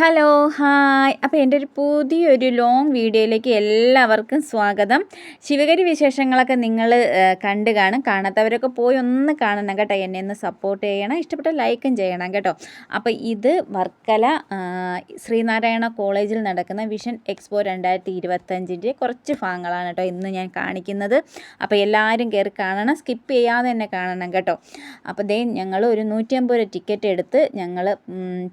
Hello hi. അപ്പോൾ എന്റെ ഒരു പുതിയൊരു ലോങ് വീഡിയോയിലേക്ക് എല്ലാവർക്കും സ്വാഗതം. ശിവഗരി വിശേഷങ്ങളൊക്കെ നിങ്ങൾ കണ്ട് കാണും. കാണാത്തവരൊക്കെ പോയി ഒന്ന് കാണണം കേട്ടോ. എന്നെ ഒന്ന് സപ്പോർട്ട് ചെയ്യണം. ഇഷ്ടപ്പെട്ട ലൈക്കും ചെയ്യണം കേട്ടോ. അപ്പോൾ ഇത് വർക്കല ശ്രീനാരായണ കോളേജിൽ നടക്കുന്ന വിഷൻ എക്സ്പോ രണ്ടായിരത്തി ഇരുപത്തഞ്ചിന്റെ കുറച്ച് ഭാഗങ്ങളാണ് കേട്ടോ ഇന്ന് ഞാൻ കാണിക്കുന്നത്. അപ്പോൾ എല്ലാവരും കയറി കാണണം. സ്കിപ്പ് ചെയ്യാതെ തന്നെ കാണണം കേട്ടോ. അപ്പോൾ ദേ ഞങ്ങൾ ഒരു നൂറ്റി അമ്പത് രൂപ ടിക്കറ്റ് എടുത്ത് ഞങ്ങൾ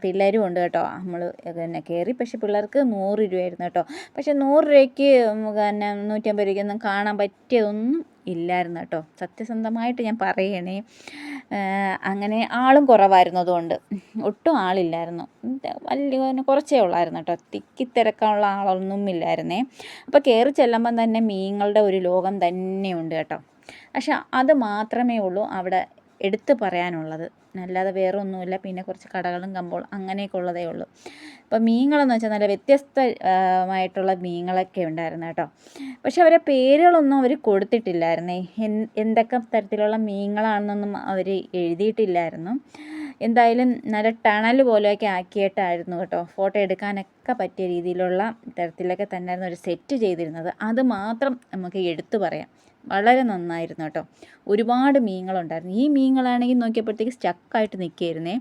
പിള്ളേരും ഉണ്ട് കേട്ടോ. നമ്മൾ പിന്നെ കയറി പക്ഷേ പിള്ളേർക്ക് നൂറ് രൂപയായിരുന്നു കേട്ടോ. പക്ഷേ നൂറ് രൂപയ്ക്ക് പിന്നെ നൂറ്റമ്പത് രൂപയ്ക്കൊന്നും കാണാൻ പറ്റിയതൊന്നും ഇല്ലായിരുന്നു കേട്ടോ. സത്യസന്ധമായിട്ട് ഞാൻ പറയണേ അങ്ങനെ ആളും കുറവായിരുന്നു അതുകൊണ്ട്. ഒട്ടും ആളില്ലായിരുന്നു. വലിയ കുറച്ചേ ഉള്ളായിരുന്നു കേട്ടോ. തിക്കി തിരക്കാനുള്ള ആളൊന്നും ഇല്ലായിരുന്നേ. അപ്പോൾ കയറി ചെല്ലുമ്പം തന്നെ മീനുകളുടെ ഒരു ലോകം തന്നെയുണ്ട് കേട്ടോ. പക്ഷെ അത് മാത്രമേ ഉള്ളൂ. അവിടെ എടുത്തു പറയാനുള്ളത്. അല്ലാതെ വേറെ ഒന്നുമില്ല പിന്നെ കുറച്ച് കടകളും കമ്പോൾ അങ്ങനെയൊക്കെ ഉള്ളതേ ഉള്ളൂ. അപ്പോൾ മീനുകളെന്ന് വെച്ചാൽ നല്ല വ്യത്യസ്തമായിട്ടുള്ള മീനുകളൊക്കെ ഉണ്ടായിരുന്നു കേട്ടോ. പക്ഷെ അവരെ പേരുകളൊന്നും അവർ കൊടുത്തിട്ടില്ലായിരുന്നേ. എന്തൊക്കെ തരത്തിലുള്ള മീനുകളാണെന്നൊന്നും അവർ എഴുതിയിട്ടില്ലായിരുന്നു. എന്തായാലും നല്ല ടണൽ പോലെയൊക്കെ ആക്കിയിട്ടായിരുന്നു കേട്ടോ. ഫോട്ടോ എടുക്കാനൊക്കെ പറ്റിയ രീതിയിലുള്ള തരത്തിലൊക്കെ തന്നെയായിരുന്നു ഒരു സെറ്റ് ചെയ്തിരുന്നത്. അത് മാത്രം നമുക്ക് എടുത്തു പറയാം. വളരെ നന്നായിരുന്നു കേട്ടോ. ഒരുപാട് മീനുകളുണ്ടായിരുന്നു ഈ മീനുകളാണെങ്കിൽ നോക്കിയപ്പോഴത്തേക്ക് സ്റ്റക്കായിട്ട് നിൽക്കുകയായിരുന്നേ.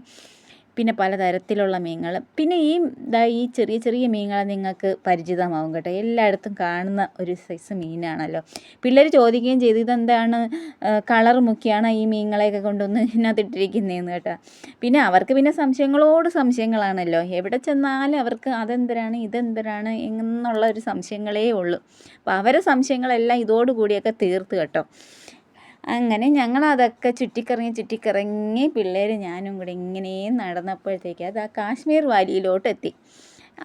പിന്നെ പലതരത്തിലുള്ള മീനുകൾ. പിന്നെ ഈ ഇതാ ഈ ചെറിയ ചെറിയ മീനുകൾ നിങ്ങൾക്ക് പരിചിതമാവും കേട്ടോ. എല്ലായിടത്തും കാണുന്ന ഒരു സൈസ് മീനാണല്ലോ. പിള്ളേർ ചോദിക്കുകയും ചെയ്തു ഇതെന്താണ്? കളർ മുക്കിയാണ് ഈ മീനുകളെയൊക്കെ കൊണ്ടുവന്ന് ഇതിനകത്ത് ഇട്ടിരിക്കുന്നതെന്ന് കേട്ടോ. പിന്നെ അവർക്ക് പിന്നെ സംശയങ്ങളോട് സംശയങ്ങളാണല്ലോ. എവിടെ ചെന്നാലും അവർക്ക് അതെന്തരാണ് ഇതെന്തരാണ് എന്നുള്ള ഒരു സംശയങ്ങളേ ഉള്ളൂ. അപ്പോൾ അവരെ സംശയങ്ങളെല്ലാം ഇതോടുകൂടിയൊക്കെ തീർത്ത് കേട്ടോ. അങ്ങനെ ഞങ്ങൾ അതൊക്കെ ചുറ്റിക്കറങ്ങി ചുറ്റിക്കറങ്ങി പിള്ളേർ ഞാനും കൂടെ ഇങ്ങനെ നടന്നപ്പോഴത്തേക്ക് അത് ആ കാശ്മീർ വാലിയിലോട്ട് എത്തി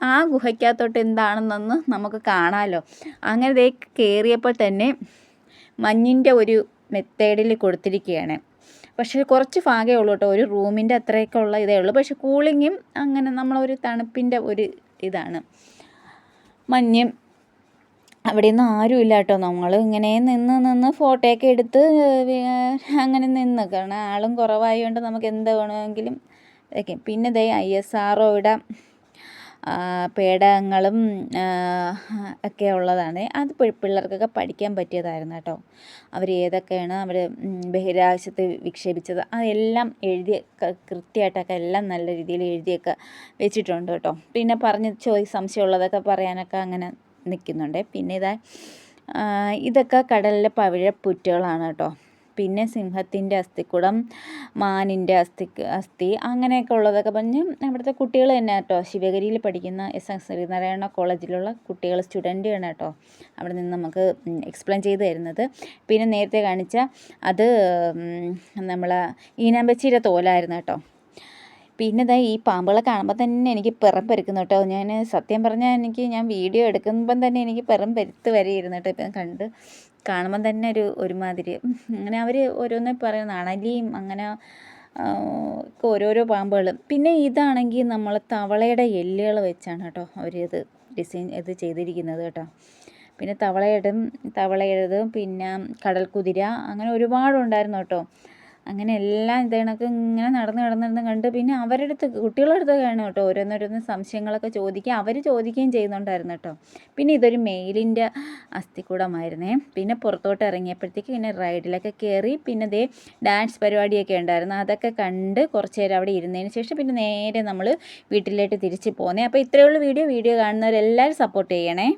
ആ ഗുഹയ്ക്കകത്തോട്ട് എന്താണെന്നൊന്ന് നമുക്ക് കാണാമല്ലോ അങ്ങനെ ദേ കയറിയപ്പോൾ തന്നെ മഞ്ഞിന്റെ ഒരു മെത്തേഡിൽ കൊടുത്തിരിക്കുകയാണ്. പക്ഷേ കുറച്ച് ഭാഗമേ ഉള്ളൂ കേട്ടോ. ഒരു റൂമിന്റെ അത്രയൊക്കെ ഉള്ള ഇതേ ഉള്ളൂ. പക്ഷേ കൂളിങ്ങും അങ്ങനെ നമ്മളൊരു തണുപ്പിന്റെ ഒരു ഇതാണ്. മഞ്ഞും അവിടെയൊന്നും ആരുമില്ല കേട്ടോ നമ്മൾ ഇങ്ങനെ നിന്ന് നിന്ന് ഫോട്ടോയൊക്കെ എടുത്ത് അങ്ങനെ നിന്ന്. കാരണം ആളും കുറവായതുകൊണ്ട് നമുക്ക് എന്ത് വേണമെങ്കിലും ഇതൊക്കെ. പിന്നെ ദേ ഐ എസ് ആർഒയുടെ പേടകങ്ങളും ആ, ഒക്കെ ഉള്ളതാണ്. അത് പിള്ളേർക്കൊക്കെ പഠിക്കാൻ പറ്റിയതായിരുന്നു കേട്ടോ. അവർ ഏതൊക്കെയാണ് അവർ ബഹിരാകാശത്ത് വിക്ഷേപിച്ചത്. അതെല്ലാം എഴുതി കൃത്യമായിട്ടൊക്കെ എല്ലാം നല്ല രീതിയിൽ എഴുതിയൊക്കെ വെച്ചിട്ടുണ്ട് കേട്ടോ. പിന്നെ പറഞ്ഞ് ചോദി സംശയമുള്ളതൊക്കെ പറയാനൊക്കെ അങ്ങനെ നിൽക്കുന്നുണ്ട്. പിന്നെ ഇതാ ഇതൊക്കെ കടലിലെ പവിഴപ്പുറ്റുകളാണ് കേട്ടോ. പിന്നെ സിംഹത്തിന്റെ അസ്ഥിക്കുടം മാനിന്റെ അസ്ഥി അസ്ഥി അങ്ങനെയൊക്കെ ഉള്ളതൊക്കെ പറഞ്ഞ് അവിടുത്തെ കുട്ടികൾ തന്നെ കേട്ടോ. ശിവഗിരിയിൽ പഠിക്കുന്ന എസ് എസ് ശ്രീനാരായണ കോളേജിലുള്ള കുട്ടികൾ സ്റ്റുഡന്റാണ് കേട്ടോ അവിടെ നിന്ന് നമുക്ക് എക്സ്പ്ലെയിൻ ചെയ്ത് തരുന്നത്. പിന്നെ നേരത്തെ കാണിച്ച അത് നമ്മളെ ഈനാമ്പച്ചിയുടെ തോലായിരുന്നു കേട്ടോ. പിന്നെ ദാ ഈ പാമ്പുകളെ കാണുമ്പോൾ തന്നെ എനിക്ക് പിറം പെരുക്കുന്നു കേട്ടോ. ഞാൻ സത്യം പറഞ്ഞാൽ എനിക്ക് ഞാൻ വീഡിയോ എടുക്കുമ്പം തന്നെ എനിക്ക് പിറം പെരുത്ത് വരെയിരുന്നു കേട്ടോ. ഇപ്പം കണ്ട് കാണുമ്പം തന്നെ ഒരു ഒരുമാതിരി. അങ്ങനെ അവർ ഓരോന്നേ പറയുന്ന അണലിയും അങ്ങനെ ഓരോരോ പാമ്പുകളും പിന്നെ ഇതാണെങ്കിൽ നമ്മൾ തവളയുടെ എല്ലുകൾ വെച്ചാണ് കേട്ടോ ഇത് ഡിസൈൻ ഇത് ചെയ്തിരിക്കുന്നത് കേട്ടോ. പിന്നെ തവളയിടും തവളയിടതും പിന്നെ കടൽ കുതിര അങ്ങനെ ഒരുപാടുണ്ടായിരുന്നു കേട്ടോ. അങ്ങനെ എല്ലാം ഇത് ഇങ്ങനെ നടന്ന് നടന്ന് നടന്ന് കണ്ട് പിന്നെ അവരുടെ അടുത്ത് കുട്ടികളുടെ അടുത്തൊക്കെയാണ് കേട്ടോ ഓരോന്നോരോന്ന് സംശയങ്ങളൊക്കെ ചോദിക്കുക. അവർ ചോദിക്കുകയും ചെയ്യുന്നുണ്ടായിരുന്നു കേട്ടോ. പിന്നെ ഇതൊരു മെയിലിന്റെ അസ്ഥിക്കൂടമായിരുന്നേ പിന്നെ പുറത്തോട്ട് ഇറങ്ങിയപ്പോഴത്തേക്ക് പിന്നെ റൈഡിലൊക്കെ കയറി പിന്നെ ദേ ഡാൻസ് പരിപാടിയൊക്കെ ഉണ്ടായിരുന്നു. അതൊക്കെ കണ്ട് കുറച്ച് നേരം അവിടെ ഇരുന്നതിന് ശേഷം പിന്നെ നേരെ നമ്മൾ വീട്ടിലേക്ക് തിരിച്ച് പോന്നേ. അപ്പോൾ ഇത്രയേ ഉള്ളൂ വീഡിയോ. വീഡിയോ കാണുന്നവരെല്ലാവരും സപ്പോർട്ട് ചെയ്യണേ.